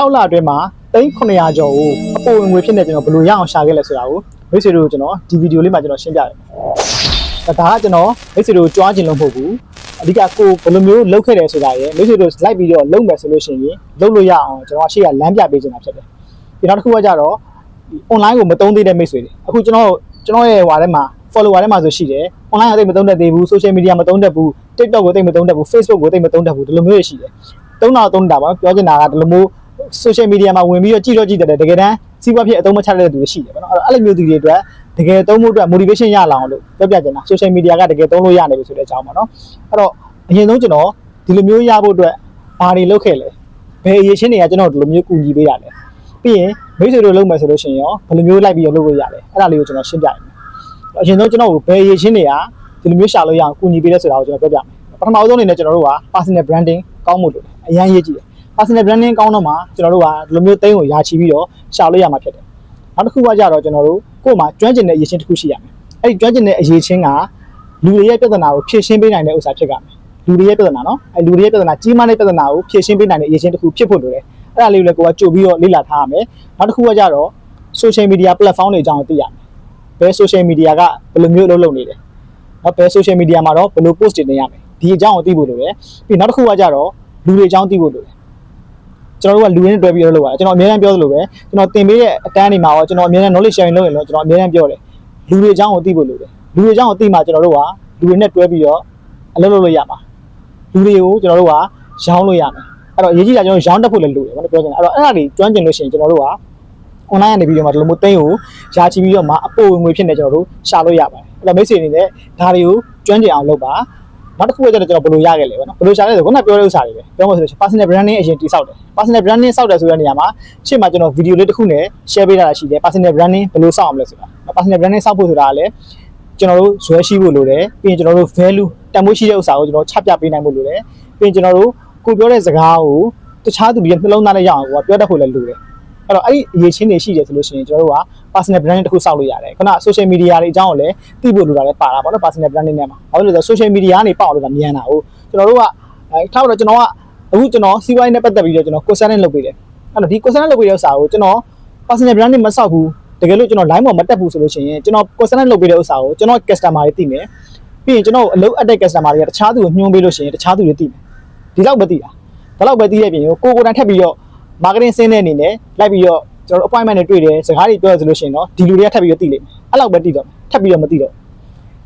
6လအတွင်းမှာ3900ကျော်ကိုအပေါ်ဝင်ငွေဖြစ်နေကျွန်တော်ဘယ်လိုရအောင်ရှာခဲ့လဲဆိုတာကိုမိတ်ဆွေတို့ကိုကျွန်တော်ဒီဗီဒီယိုလေးမှာကျွန်တော်ရှင်းပြတယ်။ဒါကကျွန်တော်မိတ်ဆွေတို့ကြွားခြင်းလို့မဟုတ်ဘူး။အဓိကကိုဘယ်လိုမျိုးလုပ်ခဲ့တယ်ဆိုတာရယ်မိတ်ဆွေတို့လိုက်ပြီးတော့လုပ်မယ်ဆိုလို့ရှိရင်လုပ်လို့ရအောင်ကျွန်တော်ရှေ့ကလမ်းပြပေးခြင်းတာဖြစ်တယ်။ဒီနောက်တစ်ခုကကြတော့ online ကိုမသုံးသေးတဲ့မိတ်ဆွေတွေအခုကျွန်တော်ကျွန်တော်ရဲ့ဟွာထဲမှာ follower ထဲမှာဆိုရှိတယ် online ကိုသိပ်မသုံးတတ်သေးဘူး social media မသုံးတတ်ဘူး TikTok ကိုသိပ်မသုံးတတ်ဘူး Facebook ကိုသိပ်မသုံးတတ်ဘူးဒီလိုမျိုးတွေရှိတယ်သုံးတာသုံးတာပါပြောချင်တာကဒီလိုမျိုး social media မှာဝင်ပြီးတော့ကြည့်တော့ကြည့်တယ်တကယ်တမ်းစီးပွားဖြစ်အသုံးမချတဲ့သူတွေရှိတယ်ပေါ့နော်အဲ့တော့အဲ့လိုမျိုးသူတွေအတွက်တကယ်သုံးဖို့အတွက် motivation ရလာအောင်လို့ပြောပြချင်တာ social media ကတကယ်သုံးလို့ရနေပြီဆိုတဲ့အကြောင်းပေါ့နော်အဲ့တော့အရင်ဆုံးကျွန်တော်ဒီလိုမျိုးရဖို့အတွက်ဘာတွေလုပ်ခဲ့လဲဘယ်အရေးချင်းတွေကကျွန်တော်ဒီလိုမျိုးကူညီပေးရလဲပြီးရင်မိတ်ဆွေတို့လုပ်မယ်ဆိုလို့ရှိရင်ရောဘယ်လိုမျိုးလိုက်ပြီးတော့လုပ်လို့ရလဲအဲ့ဒါလေးကိုကျွန်တော်ရှင်းပြရမယ်အရင်ဆုံးကျွန်တော်ကိုဘယ်အရေးချင်းတွေကဒီလိုမျိုးရှာလို့ရအောင်ကူညီပေးတဲ့ဆိုတာကိုကျွန်တော်ပြောပြမယ်ပထမဆုံးအနေနဲ့ကျွန်တော်တို့က personal branding ကောင်းမှုလို့အရင်ရေးကြည့်တယ် personal branding ကောင်းတော့မှကျွန်တော်တို့ကဒီလိုမျိုးသိန်းကိုယာချီပြီးတော့ရှာလို့ရမှာဖြစ်တယ်နောက်တစ်ခုကကြတော့ကျွန်တော်တို့ကိုယ်မှာကျွမ်းကျင်တဲ့အရေးချင်းတစ်ခုရှိရမယ်အဲ့ဒီကျွမ်းကျင်တဲ့အရေးချင်းကလူတွေရဲ့ပြဿနာကိုဖြေရှင်းပေးနိုင်တဲ့ဥစ္စာဖြစ်ကြမယ်လူတွေရဲ့ပြဿနာနော်အဲ့လူတွေရဲ့ပြဿနာကြီးမားတဲ့ပြဿနာကိုဖြေရှင်းပေးနိုင်တဲ့အရေးချင်းတစ်ခုဖြစ်ဖို့လိုတယ်အဲ့ဒါလေးကိုလည်းကိုကကြိုပြီးတော့လေ့လာထားရမယ်နောက်တစ်ခုကကြတော့ social media platform တွေအကြောင်းသိရမယ်ဘယ် social media ကဘယ်လိုမျိုးအလုပ်လုပ်နေလဲနော်ဘယ် social media မှာတော့ဘယ်လို post တွေတင်ရမယ်ဒီအကြောင်းကိုသိဖို့လိုတယ်ပြီးနောက်တစ်ခုကကြတော့လူတွေအကြောင်းသိဖို့လိုတယ် ကျွန်တော်တို့ကလူရင်းတွဲပြီးတော့လုပ်ရတာကျွန်တော်အများအားပြောသလိုပဲကျွန်တော်သင်ပေးတဲ့အတန်းတွေမှာရောကျွန်တော်အများအား knowledge sharing လုပ်ရင်တော့ကျွန်တော်အများအားပြောတယ်လူတွေအကြောင်းကိုသိဖို့လိုတယ်လူတွေအကြောင်းကိုသိမှကျွန်တော်တို့ကလူတွေနဲ့တွဲပြီးတော့အလုပ်လုပ်လို့ရမှာလူတွေကိုကျွန်တော်တို့ကရောင်းလို့ရမယ်အဲ့တော့အရေးကြီးတာကျွန်တော်ရောင်းတတ်ဖို့လည်းလိုတယ်ဘာလို့ပြောချင်လဲအဲ့တော့အဲ့ဒါတွေကျွမ်းကျင်လို့ရှိရင်ကျွန်တော်တို့က online ကနေပြီးတော့မှဒီလိုမျိုးသိန်းကိုယာချီပြီးတော့မှအပိုဝင်ငွေဖြစ်နေကျွန်တော်တို့ရှာလို့ရပါတယ်အဲ့တော့မိတ်ဆွေအနေနဲ့ဒါတွေကိုကျွမ်းကျင်အောင်လုပ်ပါ နောက်တစ်ခုကကျတော့ကျွန်တော်ဘယ်လိုရခဲ့လဲပေါ့နော်ဘယ်လိုရှာလဲဆိုခုနပြောတဲ့ဥစ္စာတွေပဲပြောမှဆိုလို့ရှိရင် personal branding အရင်တိစောက်တယ် personal branding စောက်တယ်ဆိုတဲ့နေရာမှာရှေ့မှာကျွန်တော်ဗီဒီယိုလေးတစ်ခုနဲ့ share ပေးထားတာရှိတယ် personal branding ဘယ်လိုစောက်အောင်လဲဆိုတာ personal branding စောက်ဖို့ဆိုတာကလည်းကျွန်တော်တို့ဇွဲရှိဖို့လိုတယ်ပြီးရင်ကျွန်တော်တို့ value တန်ဖိုးရှိတဲ့ဥစ္စာကိုကျွန်တော်ချပြပေးနိုင်ဖို့လိုတယ်ပြီးရင်ကျွန်တော်တို့ကိုပြောတဲ့စကားကိုတခြားသူတွေနှလုံးသားနဲ့ရအောင်ကိုကပြောတတ်ဖို့လည်းလိုတယ် အဲ့တော့အဲ့ဒီအရေးချင်းတွေရှိတယ်ဆိုလို့ရှိရင်ကျွန်တော်တို့က personal branding တစ်ခုစောက်လို့ရတယ်ခုန social media တွေအကြောင်းကိုလည်းသိဖို့လိုတာလည်းပါတာပေါ့နော် personal branding နဲ့မှာဘာလို့လဲဆိုတော့ social media ကနေပေါက်လို့ကမြန်တာဟုတ်ကျွန်တော်တို့ကအဲထားတော့ကျွန်တော်ကအခုကျွန်တော်စီးပွားရေးနဲ့ပတ်သက်ပြီးတော့ကျွန်တော် consultant လုပ်ပေးတယ်အဲ့တော့ဒီ consultant လုပ်ပေးတဲ့ဥစ္စာကိုကျွန်တော် personal branding မစောက်ဘူးတကယ်လို့ကျွန်တော် line ပေါ်မတက်ဘူးဆိုလို့ရှိရင်ကျွန်တော် consultant လုပ်ပေးတဲ့ဥစ္စာကိုကျွန်တော် customer တွေသိမယ်ပြီးရင်ကျွန်တော်အလုပ်အပ်တဲ့ customer တွေကတခြားသူကိုညွှန်းပေးလို့ရှိရင်တခြားသူတွေသိမယ်ဒီလောက်ပဲသိတာဒါလောက်ပဲသိတဲ့ပြင်ကိုကိုကိုတိုင်ထပ်ပြီးတော့ marketing ဆင်းတဲ့အနေနဲ့လိုက်ပြီးတော့ကျွန်တော်တို့ appointment တွေတွေ့တယ်စကားတွေပြောရဆိုလို့ရှိရင်တော့ဒီလူတွေကထပ်ပြီးတော့သိလိမ့်မယ်အဲ့လောက်ပဲသိတော့မယ်ထပ်ပြီးတော့မသိတော့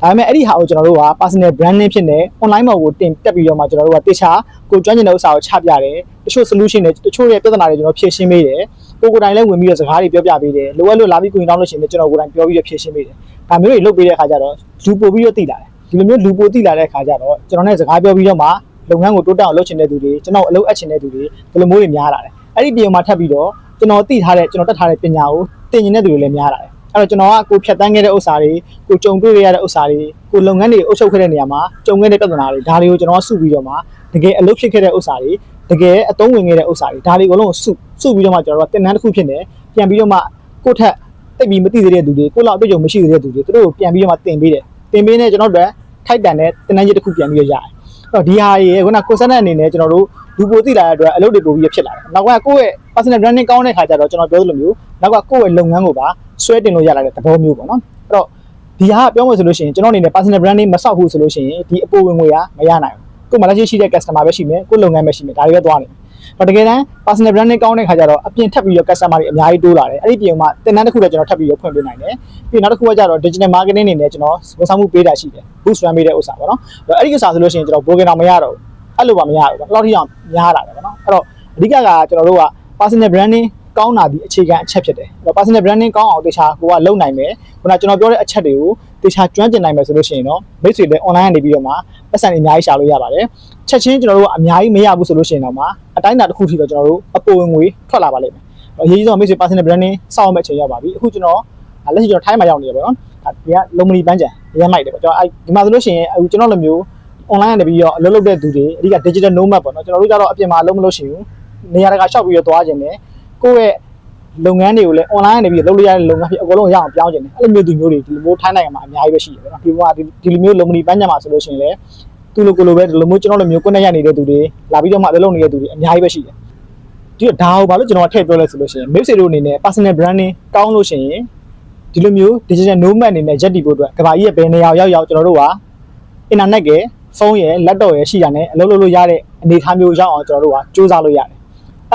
ဒါပေမဲ့အဲ့ဒီဟာကိုကျွန်တော်တို့က personal branding ဖြစ်နေ online ပေါ်ကိုတင်တက်ပြီးတော့မှကျွန်တော်တို့ကတေချာကိုကျွမ်းကျင်တဲ့ဥစ္စာကိုချပြတယ်တချို့ solution တွေတချို့ရဲ့ပြဿနာတွေကျွန်တော်ဖြေရှင်းပေးတယ်ကိုကိုယ်တိုင်လည်းဝင်ပြီးတော့စကားတွေပြောပြပေးတယ်လိုအပ်လို့လာပြီးကိုရင်တောင်းလို့ရှိရင်လည်းကျွန်တော်ကိုယ်တိုင်ပြောပြီးတော့ဖြေရှင်းပေးတယ်ဒါမျိုးတွေလုပ်ပေးတဲ့အခါကျတော့လူပို့ပြီးတော့သိလာတယ်ဒီလိုမျိုးလူပို့သိလာတဲ့အခါကျတော့ကျွန်တော်နဲ့စကားပြောပြီးတော့မှလုပ်ငန်းကိုတိုးတက်အောင်လုပ်ချင်တဲ့သူတွေကျွန်တော်အလုပ်အပ်ချင်တဲ့သူတွေဒီလိုမျိုးတွေများလာတယ် အဲ့ဒီပြင်မှာထပ်ပြီးတော့ကျွန်တော်သိထားတဲ့ကျွန်တော်တက်ထားတဲ့ပညာကိုသင်ကျင်တဲ့သူတွေလည်းများလာတယ်အဲ့တော့ကျွန်တော်ကကိုဖြတ်တန်းခဲ့တဲ့ဥစ္စာတွေကိုကြုံတွေ့ရတဲ့ဥစ္စာတွေကိုလုပ်ငန်းတွေအုပ်ချုပ်ခဲ့တဲ့နေရာမှာကြုံခဲ့တဲ့ပြဿနာတွေဒါတွေကိုကျွန်တော်ကစုပြီးတော့မှတကယ်အလုပ်ဖြစ်ခဲ့တဲ့ဥစ္စာတွေတကယ်အသုံးဝင်ခဲ့တဲ့ဥစ္စာတွေဒါတွေအကုန်လုံးကိုစုစုပြီးတော့မှကျွန်တော်ကသင်တန်းတစ်ခုဖြစ်နေပြန်ပြီးတော့မှကိုယ့်ထက်တိတ်ပြီးမသိသေးတဲ့သူတွေကိုယ့်လောက်အတွေ့အကြုံမရှိသေးတဲ့သူတွေသူတို့ကိုပြန်ပြီးတော့မှသင်ပေးတယ်သင်ပေးနေကျွန်တော်တို့ထိုက်တန်တဲ့သင်တန်းကြီးတစ်ခုပြန်ပြီးတော့ရတယ်အဲ့ တော့ဒီဟာရေခုန consultant အနေနဲ့ကျွန်တော်တို့လူပိုသိလာတဲ့အတွက်အလုပ်တွေပိုပြီးဖြစ်လာတယ်နောက်ကကိုယ့်ရဲ့ personal branding ကောင်းတဲ့ခါကျတော့ကျွန်တော်ပြောသလိုမျိုးနောက်ကကိုယ့်ရဲ့လုပ်ငန်းကိုပါဆွဲတင်လို့ရလာတဲ့သဘောမျိုးပေါ့နော်အဲ့တော့ဒီဟာပြောမှဆိုလို့ရှိရင်ကျွန်တော်အနေနဲ့ personal branding မဆောက်ဘူးဆိုလို့ရှိရင်ဒီအပေါ်ဝင်ငွေကမရနိုင်ဘူးကိုယ်မှလည်းရှိတဲ့ customer ပဲရှိမယ်ကိုယ်လုပ်ငန်းပဲရှိမယ်ဒါတွေပဲသွားနေတယ် တော့တကယ်တမ်း personal branding ကောင်းတဲ့ခါကျတော့အပြင်ထပ်ပြီးတော့ customer တွေအများကြီးတိုးလာတယ်အဲ့ဒီပြင်မှာတင်တန်းတစ်ခုလည်းကျွန်တော်ထပ်ပြီးတော့ဖွင့်ပေးနိုင်တယ်ပြီးနောက်တစ်ခုကကျတော့ digital marketing အနေနဲ့ကျွန်တော်ဝန်ဆောင်မှုပေးတာရှိတယ် boost run ပေးတဲ့ဥစ္စာပေါ့နော်အဲ့ဒီဥစ္စာဆိုလို့ရှိရင်ကျွန်တော် broker တော့မရတော့ဘူးအဲ့လိုပါမရဘူးပေါ့ဘယ်လောက်ထိအောင်များလာတယ်ပေါ့နော်အဲ့တော့အဓိကကကျွန်တော်တို့က personal branding ကောင်းတာဒီအခြေခံအချက်ဖြစ်တယ်အဲ့တော့ personal branding ကောင်းအောင်တေချာကိုကလုပ်နိုင်မယ်ခုနကကျွန်တော်ပြောတဲ့အချက်တွေကိုတေချာကျွမ်းကျင်နိုင်မယ်ဆိုလို့ရှိရင်တော့မိတ်ဆွေတွေ online ကနေပြီးတော့မှပတ်စံတွေအများကြီးရှာလို့ရပါတယ်ချက်ချင်းကျွန်တော်တို့ကအများကြီးမရဘူးဆိုလို့ရှိရင်တော့မှအတိုင်းအတာတစ်ခုထိတော့ကျွန်တော်တို့အပေါ်ဝင်ငွေထွက်လာပါလိမ့်မယ်အရေးကြီးဆုံးမိတ်ဆွေ personal branding စောင့်အောင်မဲ့အချိန်ရောက်ပါပြီအခုကျွန်တော်လက်ရှိကျွန်တော်ထိုင်းမှာရောက်နေရပါတော့ဒါဒီကလုံမလီပန်းချံရမ်းမိုက်တယ်ပေါ့ကျွန်တော်အဲဒီမှာဆိုလို့ရှိရင်အခုကျွန်တော်လိုမျိုး online ကနေပြီးတော့အလုပ်လုပ်တဲ့သူတွေအဓိက digital nomad ပေါ့နော်ကျွန်တော်တို့ကြတော့အပြင်မှာအလုပ်မလုပ်ရှင်ဘူးနေရာတကာရှောက်ပြီးတော့သွားခြင်းနဲ့ ကိုယ့်ရဲ့လုပ်ငန်းတွေကိုလည်း online ကနေပြီးလုပ်လို့ရတဲ့လုပ်ငန်းဖြစ်အကုန်လုံးရအောင်ပြောင်းခြင်းနဲ့အဲ့လိုမျိုးသူမျိုးတွေဒီလိုမျိုးထိုင်းနိုင်ငံမှာအများကြီးပဲရှိတယ်ပေါ့နော်ဒီဘဝဒီလိုမျိုးလုံမနီပန်းညမှာဆိုလို့ရှိရင်လည်းသူလိုကိုလိုပဲဒီလိုမျိုးကျွန်တော်လိုမျိုးကိုယ်နဲ့ရနေတဲ့သူတွေလာပြီးတော့မှအလုပ်လုပ်နေတဲ့သူတွေအများကြီးပဲရှိတယ်ဒီတော့ဒါကိုဘာလို့ကျွန်တော်ထည့်ပြောလဲဆိုလို့ရှိရင် Mip တို့အနေနဲ့ personal branding ကောင်းလို့ရှိရင်ဒီလိုမျိုး digital nomad အနေနဲ့ရက်တည်ဖို့အတွက်ကဘာကြီးရဲ့ဘယ်နေရာရောက်ရောက်ကျွန်တော်တို့ကအင်တာနက်ကဖုန်းရဲ့ laptop ရဲ့ရှိတာနဲ့အလုပ်လုပ်လို့ရတဲ့အနေအထားမျိုးရောက်အောင်ကျွန်တော်တို့ကစူးစမ်းလို့ရတယ်။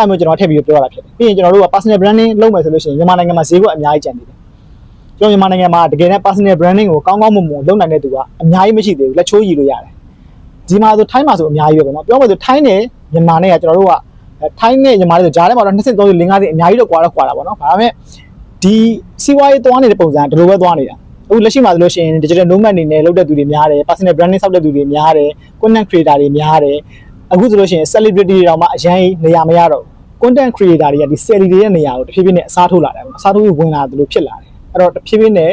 အဲ့ဒါမျိုးကျွန်တော်ထည့်ပြီးပြောရတာဖြစ်တယ်။ပြီးရင်ကျွန်တော်တို့က personal branding လုပ်မယ်ဆိုလို့ရှိရင်မြန်မာနိုင်ငံမှာဈေးကွက်အများကြီးကျန်နေတယ်။ကျွန်တော်မြန်မာနိုင်ငံမှာတကယ်နဲ့ personal branding ကိုကောင်းကောင်းမွန်မွန်လုပ်နိုင်တဲ့သူကအများကြီးမရှိသေးဘူးလက်ချိုးရည်လို့ရတယ်။ဒီမှာဆိုထိုင်းမှာဆိုအများကြီးပဲပေါ့နော်။ပြောမှဆိုထိုင်းနဲ့မြန်မာနဲ့ကကျွန်တော်တို့ကထိုင်းနဲ့မြန်မာနဲ့ဆိုဂျားထဲမှာတော့20 30 50 50အများကြီးတော့ကွာတော့ကွာတာပေါ့နော်။ဒါပေမဲ့ဒီစီးပွားရေးသွားနေတဲ့ပုံစံဒီလိုပဲသွားနေတာ။အခုလက်ရှိမှာဆိုလို့ရှိရင် digital nomad အနေနဲ့လုပ်တဲ့သူတွေများတယ် personal branding ဆောက်တဲ့သူတွေများတယ် content creator တွေများတယ် အခုဆိုလို့ရှိရင် celebrity တွေတောင်မှအရင်နေရာမရတော့ဘူး content creator တွေကဒီ celebrity တွေရဲ့နေရာကိုတဖြည်းဖြည်းနဲ့အစားထိုးလာတယ်ပေါ့အစားထိုးပြီးဝင်လာတယ်လို့ဖြစ်လာတယ်အဲ့တော့တဖြည်းဖြည်းနဲ့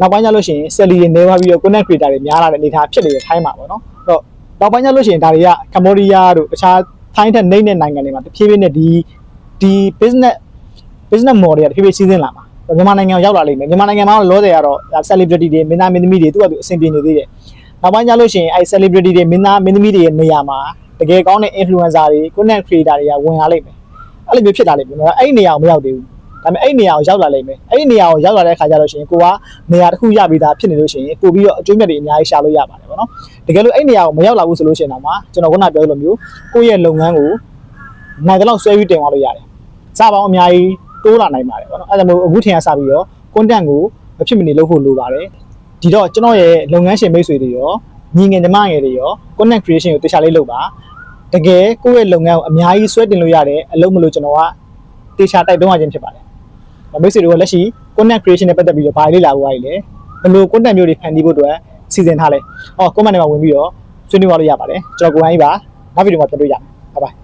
နောက်ပိုင်းကျလို့ရှိရင် celebrity တွေနေပါပြီးတော့ content creator တွေများလာတဲ့အနေအထားဖြစ်နေတဲ့ထိုင်းမှာပေါ့နော်အဲ့တော့နောက်ပိုင်းကျလို့ရှိရင်ဒါတွေကကမ္ဘောဒီးယားတို့တခြားထိုင်းတဲ့နေတဲ့နိုင်ငံတွေမှာတဖြည်းဖြည်းနဲ့ဒီဒီ business business model တွေကတဖြည်းဖြည်းစီးဆင်းလာမှာမြန်မာနိုင်ငံကိုရောက်လာလိမ့်မယ်မြန်မာနိုင်ငံမှာလောဆယ်ကတော့ celebrity တွေမင်းသားမင်းသမီးတွေသူကသူအဆင်ပြေနေသေးတယ်နောက်ပိုင်းကျလို့ရှိရင်အဲ celebrity တွေမင်းသားမင်းသမီးတွေရဲ့နေရာမှာ တကယ်ကောင်းတဲ့ influencer တွေ content creator တွေကဝင်လာလိမ့်မယ်အဲ့လိုမျိုးဖြစ်လာလိမ့်မယ်နော်အဲ့ဒီနေရာကိုမရောက်သေးဘူးဒါပေမဲ့အဲ့ဒီနေရာကိုရောက်လာလိမ့်မယ်အဲ့ဒီနေရာကိုရောက်လာတဲ့အခါကျတော့ရှင်ကိုကနေရာတစ်ခုရပြီးသားဖြစ်နေလို့ရှိရင်ပို့ပြီးတော့အကျိုးမြတ်တွေအများကြီးရှာလို့ရပါတယ်ဗောနော်တကယ်လို့အဲ့ဒီနေရာကိုမရောက်လာဘူးဆိုလို့ရှိရင်တော့မှကျွန်တော်ခုနပြောလိုမျိုးကိုယ့်ရဲ့လုပ်ငန်းကိုနိုင်တဲ့လောက်ဆွဲပြီးတင်သွားလို့ရတယ်စပါအောင်အများကြီးတိုးလာနိုင်ပါတယ်ဗောနော်အဲ့ဒါမျိုးအခုထင်ရစပြီးတော့ content ကိုမဖြစ်မနေလုပ်ဖို့လိုပါတယ်ဒီတော့ကျွန်တော်ရဲ့လုပ်ငန်းရှင်မိတ်ဆွေတွေရောညီငယ်ညီမငယ်တွေရော content creation ကိုတခြားလေးလုပ်ပါ တကယ်ကိုယ့်ရဲ့လုပ်ငန်းကိုအများကြီးဆွဲတင်လို့ရတဲ့အလုပ်မလို့ကျွန်တော်ကတေချာတိုက်တွန်းရခြင်းဖြစ်ပါတယ်မိတ်ဆွေတွေကလက်ရှိ content creation နဲ့ပတ်သက်ပြီးတော့ဘာလေးလာဖို့ရည်လဲဘယ်လို content မျိုးတွေဖန်တီးဖို့အတွက်စီစဉ်ထားလဲအော် comment ထဲမှာဝင်ပြီးတော့ဆွေးနွေးပါလို့ရပါတယ်ကျွန်တော်ကိုယ်တိုင်ပါနောက်ဗီဒီယိုမှာပြန်တွေ့ကြမယ် bye bye